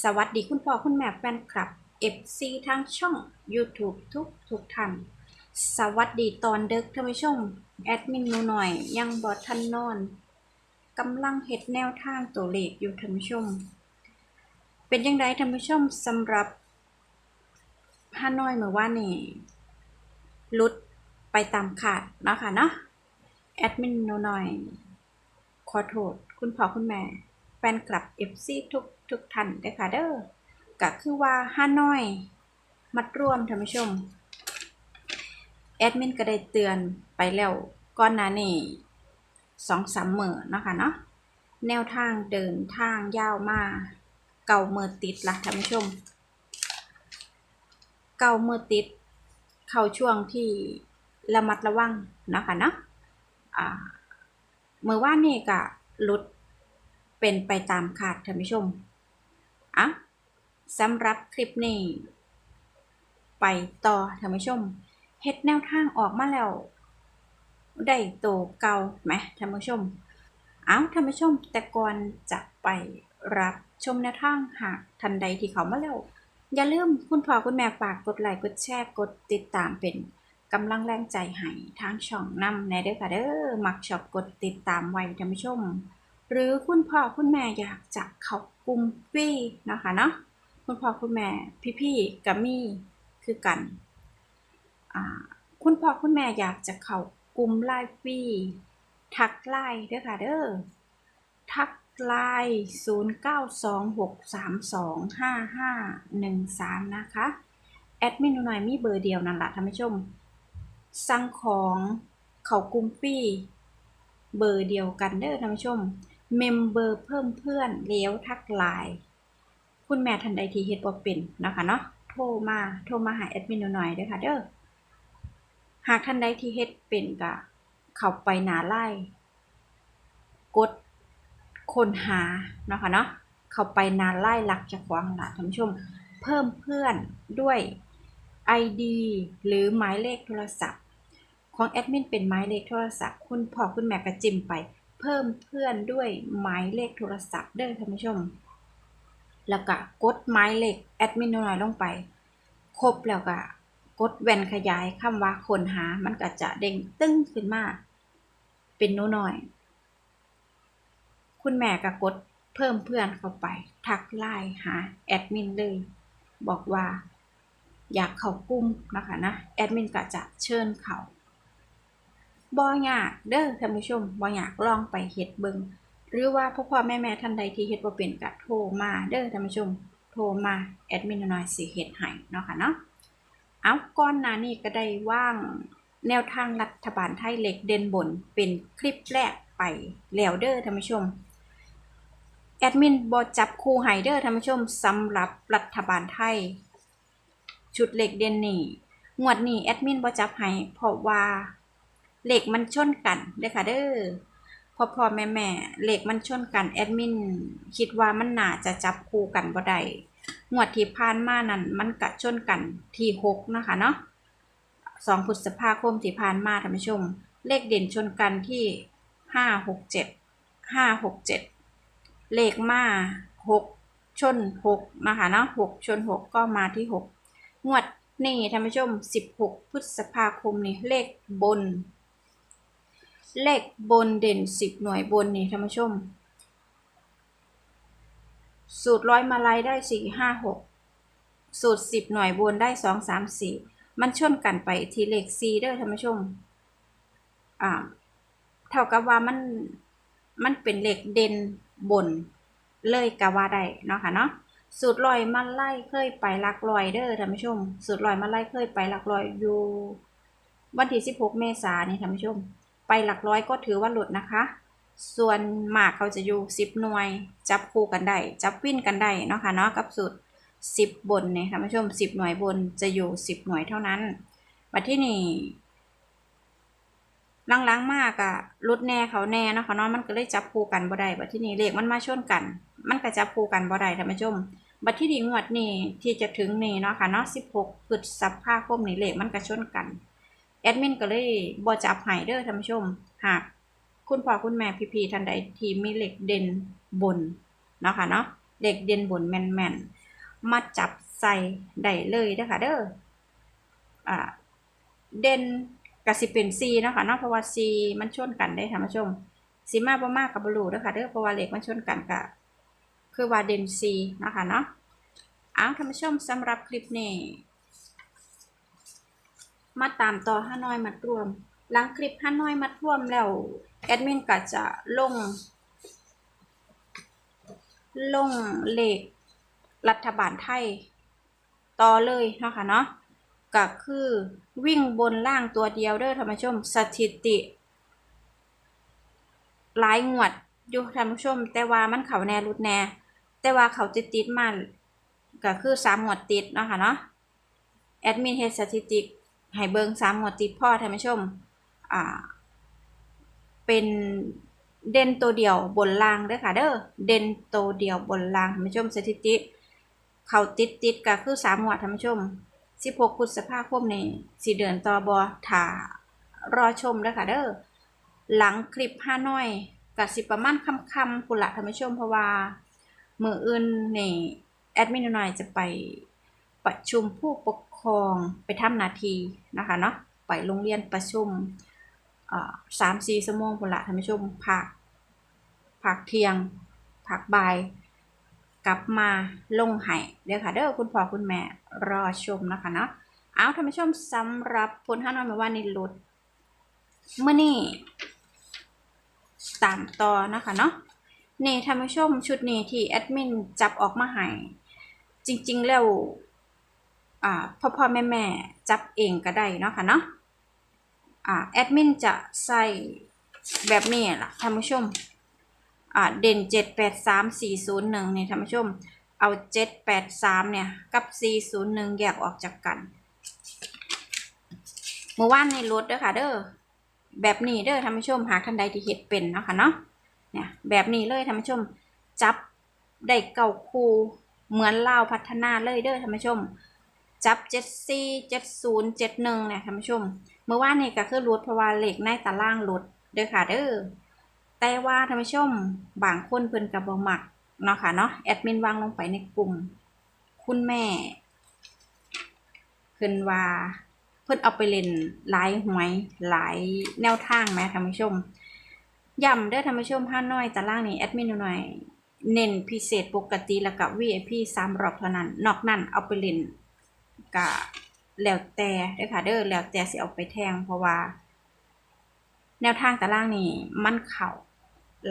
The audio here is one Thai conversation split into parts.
สวัสดีคุณพ่อคุณแม่แฟนคลับ FC ทางช่อง YouTube ทุกทุกท่านสวัสดีตอนดึกท่านผู้ชมแอดมินหนูหน่อย ยังบอทันนอนกำลังเฮ็ดแนวทางตัวเลขอยู่ท่านผู้ชม เป็นยังไงท่านผู้ชมสำหรับฮานอยเมื่อวานนี่ลุดไปตามขาดนะค่ะเนาะแอดมินหนูหน่อย ขอโทษ คุณพ่อคุณแม่ แฟนคลับ FC ทุก ทุกท่านเด้อค่ะเด้อก็คือว่าฮานอย มัดรวมท่านผู้ชม แอดมินก็ได้เตือนไปแล้วก่อนหน้านี้สองสามมือเนาะคะเนาะแนวทางเดินทางยาวมาเก่ามือติดละท่านผู้ชม เก่ามือติด เข้าช่วงที่ระมัดระวังนะคะเนาะเมื่อว่านี่ก็ลุดเป็นไปตามขาดท่านผู้ชม อะสำหรับคลิปนี้ ไปต่อท่านผู้ชมเฮ็ดแนวทางออกมาแล้ว ได้โตเก่าไหมท่านผู้ชม เอาท่านผู้ชม แต่ก่อนจะไปรับชมแนวทางหากทันใดที่เขามาแล้ว อย่าลืมคุณพ่อคุณแม่ฝากกดไลค์กดแชร์กดติดตามเป็นกำลังแรงใจให้ทางช่องนำในเด้อค่ะเด้อมักชอบกดติดตามไว้ท่านผู้ชม หรือคุณพ่อคุณแม่อยากจะเข้า กลุ่มฟรีเนะคะเนาะคุณพ่อคุณแม่พี่ๆกับมี่คือกัน คุณพ่อคุณแม่อยากจะเข้ากลุ่มไลน์ฟรีทักไลน์เด้อค่ะเด้อทักไลน์0926325513 นะคะ แอดมินหน่อยมีเบอร์เดียวนั่นแหละท่านผู้ชม สั่งของเขากลุ่มฟรีเบอร์เดียวกันเด้อท่านผู้ชม เมมเบอร์เพิ่มเพื่อนแล้วทักไลน์คุณแม่ทันใดทีเฮ็ดบ่เป็นนะคะเนาะโทรมาโทรมาหาแอดมินหน่อยเด้อค่ะเด้อหากท่านใดที่เฮ็ดเป็นก็เข้าไปหน้าไล่กดค้นหาเนาะค่ะเนาะเข้าไปหน้าไล่หลักจากขวางละท่านผู้ชมเพิ่มเพื่อนด้วย ID หรือหมายเลขโทรศัพท์ ของแอดมินเป็นหมายเลขโทรศัพท์ คุณพ่อคุณแม่ก็จิ้มไป เพิ่มเพื่อนด้วยหมายเลขโทรศัพท์เด้อท่านผู้ชม แล้วก็กดหมายเลขแอดมินหน้อยลงไป ครบแล้วก็กดแว่นขยายคำว่าค้นหา มันก็จะเด้งตึ้งขึ้นมา เป็นหนูน้อย คุณแม่ก็กดเพิ่มเพื่อนเข้าไป ทักไลน์หาแอดมินเลย บอกว่า อยากเข้ากลุ่มนะคะนะ แอดมินก็จะเชิญเขา บ่อยากเด้อท่านผู้ชมบ่อยากลองไปเฮ็ดเบิงหรือว่าพ่อพ่อแม่แม่ท่านใดที่เฮ็ดบ่เป็นก็โทรมาเด้อท่านผู้ชม โทรมาแอดมินน้อยสิเฮ็ดให้เนาะค่ะเนาะเอาก้อนหนานี่ก็ได้ว่างแนวทางรัฐบาลไทยเหล็กเด่นบนเป็นคลิปแรกไปแล้วเด้อท่านผู้ชมแอดมินบอจับคู่ไฮเดอร์ท่านผู้ชมสำหรับรัฐบาลไทย ชุดเหล็กเด่นนี่งวดนี้แอดมินบอจับให้เพราะว่า เหล็กมันชนกันเด้ค่ะเด้อพอพอแม่แม่เหล็กมันชนกันแอดมินคิดว่ามันน่าจะจับคู่กันบ่ได้งวดที่ผ่านมานั่นมันกะชนกันที่หกนะคะเนาะสองพฤษภาคมที่ผ่านมาท่านผู้ชม เลขเด่นชนกันที่ห้าหกเจ็ดห้าหกเจ็ดเลขมาหกชนหกนะคะเนาะหกชนหกก็มาที่หกงวดนี่ท่านผู้ชมสิบหกพฤษภาคมนี่เลขบน เลขบนเด่นสิบหน่วยบนนี่ท่านผู้ชม สูตรร้อยมาลัยได้สี่ห้าหกสูตรสิบหน่วยบนได้สองสามสี่มันชนกันไปทีเลขสี่เด้อท่านผู้ชม อ่า เท่ากับว่ามัน มันเป็นเลขเด่นบนเลยกะว่าได้เนาะค่ะเนาะสูตรลอยมาไล่เคยไปลักลอยเด้อท่านผู้ชม สูตรลอยมาไล่เคยไปลักลอยอยู่ วันที่สิบหกเมษายนนี่ท่านผู้ชม ไปหลักร้อยก็ถือว่าหลุดนะคะ ส่วนหมากเขาจะอยู่สิบหน่วย จับคู่กันได้ จับวิ่นกันได้เนาะค่ะเนาะกับสูตรสิบบนเนี่ยท่านผู้ชมสิบหน่วยบนจะอยู่สิบหน่วยเท่านั้นมาที่นี่ลังๆมากอะรุดแน่เขาแน่เนาะค่ะเนาะมันก็เลยจับคู่กันบ่ได้บัดที่นี่เลขมันมาชนกัน มันก็จับคู่กันบ่ได้ท่านผู้ชมบัดที่นี่งวดนี่ที่จะถึงนี่เนาะค่ะเนาะสิบหกพฤษภาคมนี่เลขมันก็ชนกัน แอดมินก็เลยบ่จับให้เด้อท่านผู้ชม หากคุณพ่อคุณแม่พี่ๆท่านใดที่มีเหล็กเด่นบนเนาะค่ะเนาะเหลขเด่นบนแม่นๆมาจับใส่ได้เลยเด้อค่ะเด้ออ่าเด่นก็สิเป็น C เนาะค่ะเนาะเพราะว่า C มันชนกันได้ท่านผู้ชมสิมาบ่มากกับบรูเด้อค่ะเด้อเพราะว่าเลขมันชนกันก็คือว่าเด่น C เนาะค่ะเนาะเอาท่านผู้ชมสำหรับคลิปนี้ มาตามต่อห้าน้อยมัดรวม หลังคลิปห้าน้อยมัดรวมแล้วแอดมินก็จะลง ลงเลขรัฐบาลไทย ต่อเลยเนาะค่ะเนาะก็คือวิ่งบนล่างตัวเดียวเด้อท่านผู้ชมสถิติหลายงวดอยู่ท่านผู้ชม แต่ว่ามันเขาแน่รุดแน่ แต่ว่าเขาติดติดๆมาก็คือสามงวดติดเนาะค่ะเนาะแอดมินเฮดสถิติ ให้เบิงสามงวดติดพ่อท่านผู้ชม อ่า เป็นเด่นตัวเดียวบนล่างเด้อค่ะ เด้อ เด่นตัวเดียวบนล่างท่านผู้ชมสถิติ เขาติดติดก็คือสามงวดท่านผู้ชม16พฤษภาคมนี้สิเดือนต่อบอถ่ารอชมเด้อค่ะเด้อ หลังคลิปห้าน้อยกับสิประมาณค่ำๆพุ่นละท่านผู้ชมเพราะว่ามืออื่นนี่แอดมินหน่อยจะไปประชุมผู้ปก ครองไปทำนาทีนะคะเนาะไปโรงเรียนประชุมสามสี่ชั่วโมงพุ่นละท่านผู้ชมผักผักเทียงผักบาย กลับมาลงไห้เด้อค่ะเด้อคุณพ่อคุณแม่รอชมนะคะเนาะเอาท่านผู้ชมสำหรับผลห้านอนมาว่านี่หลุดเมื่อนี่ตามต่อนะคะเนาะนี่ท่านผู้ชมชุดนี้ที่แอดมินจับออกมาให้จริง ๆ แล้ว พ่อพ่อแม่แม่จับเองก็ได้เนาะค่ะเนาะอ่าแอดมินจะใส่แบบนี้ล่ะท่านผู้ชมอ่าเด่นเจ็ดแปดสามสี่ศูนย์หนึ่งเนี่ยท่านผู้ชม เอาเจ็ดแปดสามเนี่ย กับสี่ศูนย์หนึ่งแยกออกจากกัน เมื่อวานในรถเด้อค่ะเด้อ แบบนี้เด้อท่านผู้ชม หากท่านใดที่เห็ดเป็นเนาะค่ะเนาะ เนี่ยแบบนี้เลยท่านผู้ชม จับได้เก่าคูเหมือนเล่าพัฒนาเลยเด้อท่านผู้ชม จับเจ็ดสี่เจ็ดศูนย์เจ็ดหนึ่งเนี่ยท่านผู้ชม เมื่อวานนี่ก็คือรถเพราะว่าเหล็กในตารางรถเด้อค่ะเด้อแต่ว่าท่านผู้ชมบางคนเพิ่นกับบ่มักเนาะค่ะเนาะแอดมินวางลงไปในกลุ่ม คุณแม่เพิ่นว่าเพิ่นเอาไปเล่นหลายหวยหลายแนวทางแหมท่านผู้ชมย้ำเด้อท่านผู้ชมห้าน้อยตารางนี้แอดมินหน่อยเน้นพิเศษปกติแล้วก็ VIP สามรอบเท่านั้น นอกนั้นเอาไปเล่น ก็แล้วแต่เด้อค่ะเด้อแล้วแต่สิเอาไปแทงเพราะว่า แนวทางตารางนี่มันเข่า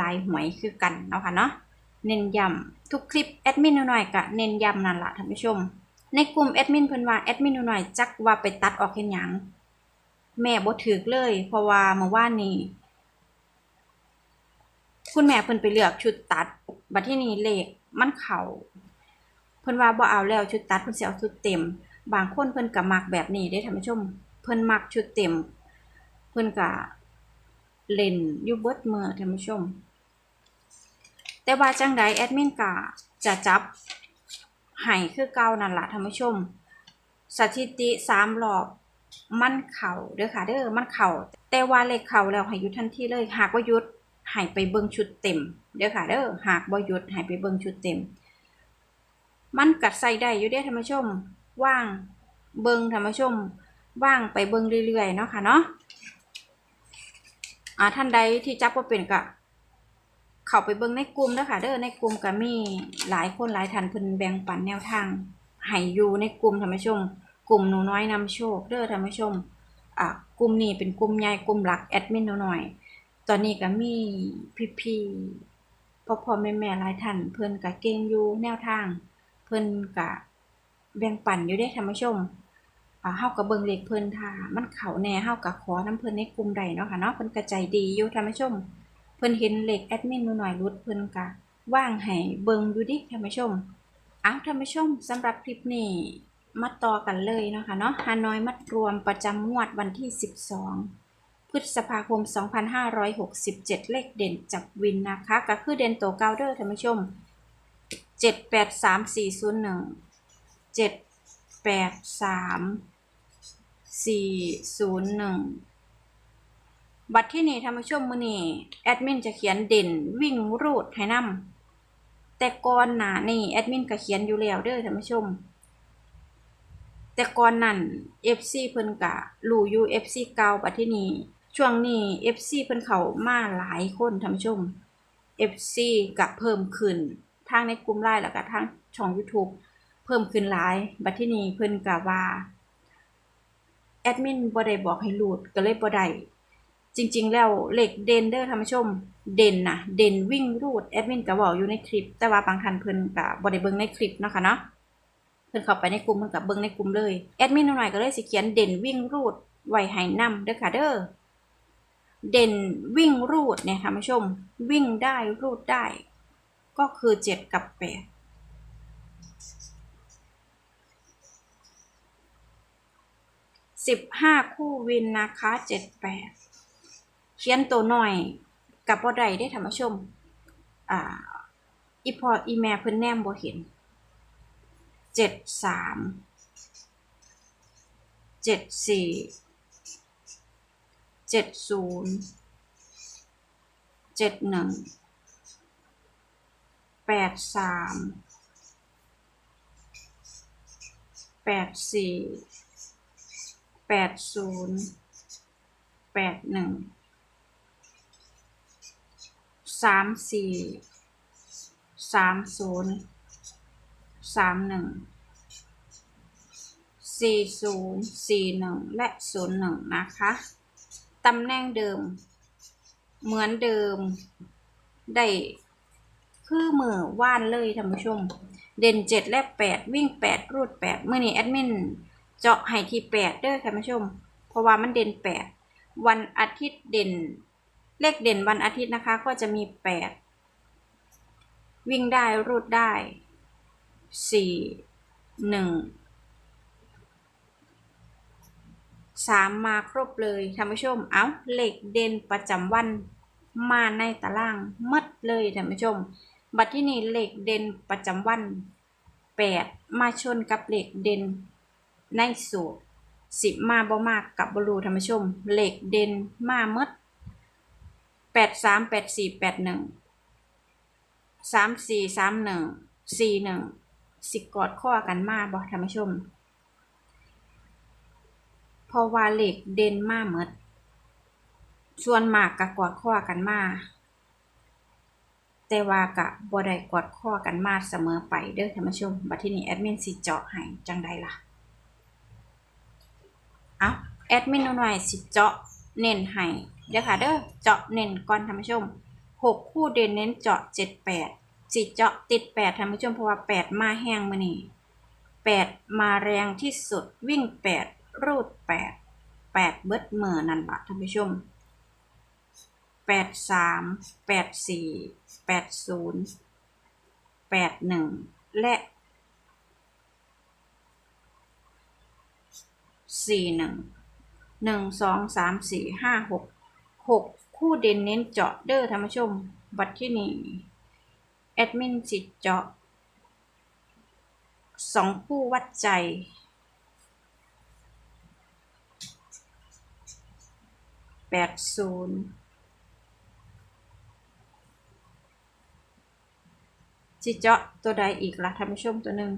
ลายหวยคือกันเนาะค่ะเนาะเน้นย้ำทุกคลิปแอดมินหน่อยก็เน้นย้ำนั่นละท่านผู้ชม ในกลุ่มแอดมินเพิ่นว่าแอดมินหน่อยจักว่าไปตัดออกเห็นหยังแม่บ่ถึกเลย เพราะว่าเมื่อวานนี้คุณแม่เพิ่นไปเลือกชุดตัดบัดที่นี้เลขมันเข่าเพิ่นว่าบ่เอาแล้วชุดตัดเพิ่นสิเอาชุดเต็ม บางคนเพิ่นก็มักแบบนี้เด้ท่านผู้ชม เพิ่นมักชุดเต็ม เพิ่นก็เล่นยูเบิดเมื่อท่านผู้ชม แต่ว่าจังใดแอดมินก็จะจับให้คือเก่านั่นละท่านผู้ชม สถิติสามรอบมันเข่าเด้อค่ะเด้อมันเข่าแต่ว่าเลขเข่าแล้วให้ยุดทันทีเลย หากว่ายุดให้ไปเบิ่งชุดเต็มเด้อค่ะเด้อหากบ่ยุดให้ไปเบิ่งชุดเต็ม มันกัดใส่ได้อยู่เด้อท่านผู้ชม ว่างเบิงท่านผู้ชมว่างไปเบิงเรื่อยๆเนาะค่ะเนาะอ่าท่านใดที่จับว่าเป็นก็เข้าไปเบิงในกลุ่มเด้อค่ะเด้อในกลุ่มก็มีหลายคนหลายท่านเพิ่นแบ่งปันแนวทางให้อยู่ในกลุ่มท่านผู้ชม กลุ่มหนูน้อยนำโชคเด้อท่านผู้ชมอ่ากลุ่มนี้เป็นกลุ่มใหญ่กลุ่มหลักแอดมินหนูน้อยตอนนี้ก็มีพี่ๆพ่อพ่อแม่แม่หลายท่านเพิ่นก็เก่งอยู่แนวทาง เพิ่นก็ แบ่งปันอยู่เด้ท่านผู้ชมอ่าเฮาก็เบิงเลขเพิ่นถ้ามันเขาแน่เฮาก็ขอน้ำเพิ่นในกลุ่มใดเนาะค่ะเนาะเพิ่นก็ใจายดีอยู่ท่านผู้ชม เพิ่นเห็นเลขแอดมินหนูหน่อยรุดเพิ่นก็ว่างให้เบิงอยู่ดิท่านผู้ชมอ้าวท่านผู้ชมสำหรับคลิปนี้มาต่อกันเลยเนาะค่ะเนาะฮานอยมัดรวมประจำงวดวันที่ 12 พฤษภาคม 2567 เลขเด่นจับวินนะคะ ก็คือเด่นตัวเก่าเด้อท่านผู้ชม 783401 จ็ดแปดสามสี่ศูนย์หนึ่งบัตรที่นี่ท่านผู้ชมมือนี่แอดมินจะเขียนเด่นวิ่งรูดให้นแต่ก่อนหน้านี่แอดมินก็เขียนอยู่แล้วเด้อท่านผู้ชม แต่ก่อนนั้น FC เพิ่นก็รู้อยู่ FC เก่าบัดทีนี้ช่วงนี้ FC เพิ่นเข้ามาหลายคนท่านผู้ชม FC ก็เพิ่มขึ้นทางในกลุ่มไลน์แล้วก็ทางช่อง YouTube พิ่มขึ้นหลาย บัดที่นี้เพิ่นกะว่าแอดมินบ่ได้บอกให้รูดก็เลยบ่ได้จริง ๆ แล้วเล็กเดนเด้อท่านผู้ชม เด่นนะเดนวิ่งรูดแอดมินก็บอกอยู่ในคลิป แต่ว่าบางท่านเพิ่นกะบ่ได้เบิ่งในคลิปนะคะเนาะเพิ่นเข้าไปในกลุ่มเพิ่นกะเบิ่งในกลุ่มเลยแอดมินหน่อยก็เลยสิเขียนเดนวิ่งรูดไว้ให้นำเด้อค่ะเด้อเดนวิ่งรูดเนี่ยท่านผู้ชม วิ่งได้รูดได้ ก็คือ 7 กับ 8 สิบห้าคู่วินนะคะเจ็ดแปดเขียนตัวหน่อยกับบ่ได้ได้ธรรมชม อ่า อีพออีแม่เพิ่นแนมบ่เห็นเจ็ดสามเจ็ดสี่เจ็ดศูนย์เจ็ดหนึ่งแปดสามแปดสี่ แปดศูนย์แปดหนึ่งสามสี่สามศูนย์สามหนึ่งสี่ศูนย์สี่หนึ่งและศูนย์หนึ่งนะคะตำแหน่งเดิม เหมือนเดิมได้คือมือว่านเลยท่านผู้ชม เด่นเจ็ดและแปดวิ่งแปดรูดแปดเมื่อนี้แอดมิน เจาะให้ที่แปดเด้อท่านผู้ชม เพราะว่ามันเด่นแปดวันอาทิตย์เด่น เลขเด่นวันอาทิตย์นะคะก็จะมีแปดวิ่งได้รูดได้สี่หนึ่งสามมาครบเลยท่านผู้ชม เอาเลขเด่นประจำวันมาในตารางมัดเลยท่านผู้ชม บัดที่นี่เลขเด่นประจำวันแปดมาชนกับเลขเด่น ในสูตรสิบมาบ่มากกับบรูท่านผู้ชมเหลขเด่นมาหมดแปดสามแปดสี่แปดหนึ่งสามสี่สามหนึ่งสี่หนึ่งสิกอดข้อกันมาบ่ท่านผู้ชมพราะว่าเหล็กเด่นมาเมดส่วนมากกะกอดข้อกันมา แต่ว่ากะบ่ได้กอดข้อกันมาเสมอไปเด้อท่านผู้ชมบัดที่นี้แอดมินสิเจาะให้จังใดล่ะ เอาแอดมินหน่อยสิเจาะเน้นให้เดี๋ยวค่ะเด้อเจาะเน้นก่อนท่านผู้ชมหกคู่เด่นเน้นเจาะเจ็ดแปดสิเจาะติดแปดท่านผู้ชมเพราะว่าแปดมาแห้งมานี่แปดมาแรงที่สุดวิ่งแปดรูดแปดแปดเบิดเมื่อนั่นละท่านผู้ชมแปดสามแปดสี่แปดศูนย์แปดหนึ่งและ สี่หนึ่งหนึ่งสองสามสี่ห้าหกหกคู่เด่นเน้นเจาะเด้อท่านผู้ชม บัดที่นี่แอดมินสิเจาะสองคู่วัดใจ แปดศูนย์สิเจาะตัวใดอีกล่ะท่านผู้ชมตัวหนึ่ง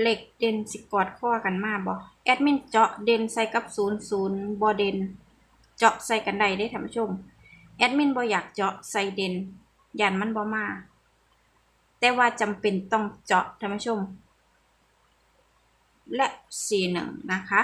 เหล็กเด่นสิกอดข้อกันมาบ่แอดมินเจาะเด่นใส่กับศูนย์ศูนย์บ่เด่นเจาะใส่กันได้ได้ท่านผู้ชม แอดมินบ่อยากเจาะใส่เด่นยันมันบ่มา แต่ว่าจำเป็นต้องเจาะท่านผู้ชม และสี่หนึ่งนะคะ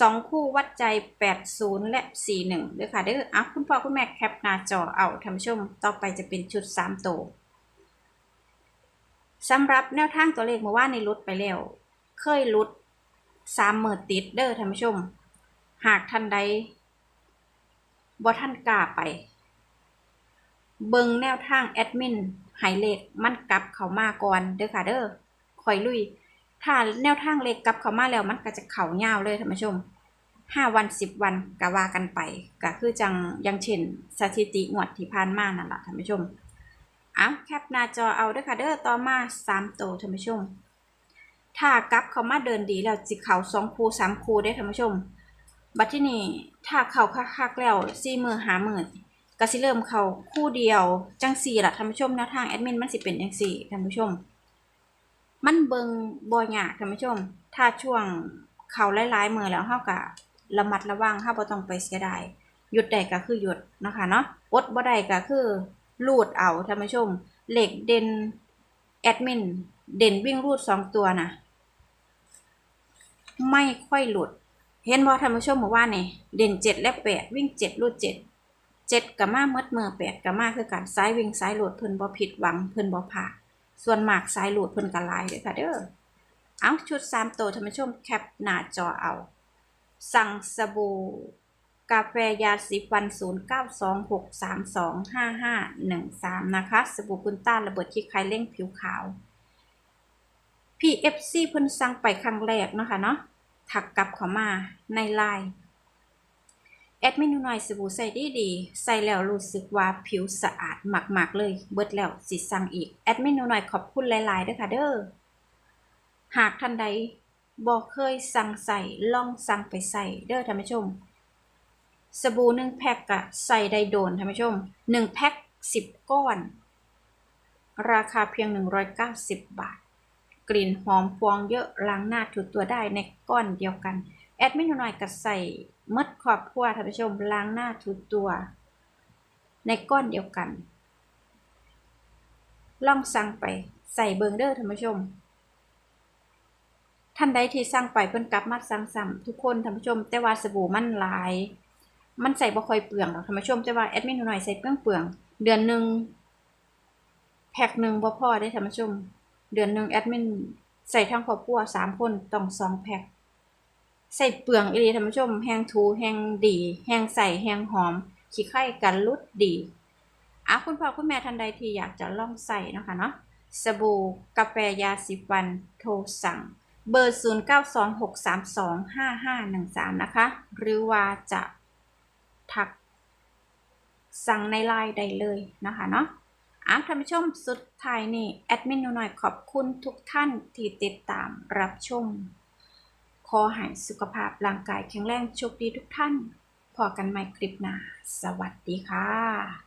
สองคู่วัดใจ 80 และ 41เด้อค่ะเด้ออะคุณพ่อคุณแม่แคปหน้าจอเอาท่านผู้ชม ต่อไปจะเป็นชุด 3 ตัว สำหรับแนวทางตัวเลขเมื่อวานในรุดไปแล้ว เคยรุดสามหมื่นติดเด้อท่านผู้ชม หากท่านใดบ่ท่านกล้าไป เบิงแนวทางแอดมินไฮเลขมันกลับเข้ามาก่อนเด้อค่ะเด้อคอยลุย ถ้าแนวทางเลขกลับเข้ามาแล้วมันก็จะเข่ายาวเลยท่านผู้ชมห้าวันสิบวันก็ว่ากันไปก็คือจังยังเช่นสถิติงวดที่ผ่านมานั่นแหละท่านผู้ชม เอาแคปหน้าจอเอาด้อค่ะเด้อต่อมาสามโตวท่านผู้ชม ถ้ากลับเขามาเดินดีแล้วจิเขาสองคูสามคูได้ท่านผู้ชม บัดที่นี่ถ้าเขาคักๆแล้วสี่มือหามือกสิเริ่มเข้าคู่เดียวจังสี่ละท่านผู้ชมแนวทางแอดมินมันสิเป็นจังสี่ท่านผู้ชม มันเบิงบ่ยากท่านผู้ชม ถ้าช่วงเข้าหลายๆมือแล้วเฮาก็ระมัดระวังเฮาบ่ต้องไปเสียดายหยุดได้ก็คือหยุดนะคะเนาะอดบ่ได้ก็คือ ลูดเอาท่านผู้ชม เหล็กเด่นแอดมินเด่นวิ่งรูดสองตัวนะไม่ค่อยหลุด เห็นบ่ท่านผู้ชมเมื่อวานนี่เด่นเจ็ดและแปดวิ่งเจ็ดรูดเจ็ดเจ็ดกับมาเมดมือแปดกับมาคือกันซ้ายวิ่งซ้ายหลุดเพิ่นบ่ผิดหวังเพิ่นบ่ผ่าส่วนหมากซ้ายหลุดเพิ่นก็หลายเด้อค่ะเด้อเอาชุดสามตัวท่านผู้ชมแคปหน้าจอเอา สั่งสบู่ กาแฟยาสีฟัน 0926325513 นะคะ สบู่กุนต้านระเบิดที่ใครเร่งผิวขาว PFC เพิ่นสั่งไปครั้งแรกเนาะคะเนาะถักกลับเข้ามาในไลน์แอดมินหน่อยสบู่ใส่ดีดีใส่แล้วรู้สึกว่าผิวสะอาดมากๆเลย เบิดแล้วสิสั่งอีก แอดมินหน่อยขอบคุณหลายๆด้อค่ะเด้อ หากท่านใดบอกเคยสั่งใส่ลองสั่งไปใส่เด้อท่านผู้ชม สบู่หนึ่งแพ็คกะใส่ได้โดนท่านผู้ชมหนึ่งแพ็คสิบก้อน ราคาเพียง 190 บาท กลิ่นหอมฟองเยอะล้างหน้าถูตัวได้ในก้อนเดียวกัน แอดมินหน่อยก็ใส่หมดครอบครัวท่านผู้ชมล้างหน้าถูตัว ในก้อนเดียวกัน ลองสั่งไปใส่เบิงเดอร์ท่านผู้ชมท่านใดที่สั่งไปเพิ่นกลับมาสั่งซ้ำทุกคนท่านผู้ชม แต่ว่าสบู่มันหลาย มันใส่บ่ค่อยเปลืองหรอกท่านผู้ชมแต่ว่าแอดมินหน่อยใส่เปลืองเปลืองเดือนหนึ่งแพ็คหนึ่งบ่พอได้ท่านผู้ชม เดือนหนึ่งแอดมินใส่ทั้งครอบครัวสามคนต้องสองแพ็คใส่เปลืองอีหลีท่านผู้ชมแห้งทูแห้งดีแห้งใส่แห้งหอม ขี้ไข่กันลุดดีอะคุณพ่อคุณแม่ท่านใดที่อยากจะลองใส่นะคะเนาะสบู่กาแฟยาสีฟันโทรสั่ง เบอร์ 0926325513 นะคะ หรือว่าจะ ทัก สั่งในไลน์ได้เลยนะคะเนาะอะท่านผู้ชมสุดท้ายนี่แอดมินหน่อยขอบคุณทุกท่านที่ติดตามรับชม ขอให้สุขภาพร่างกายแข็งแรงโชคดีทุกท่าน พอกันใหม่คลิปหน้า สวัสดีค่ะ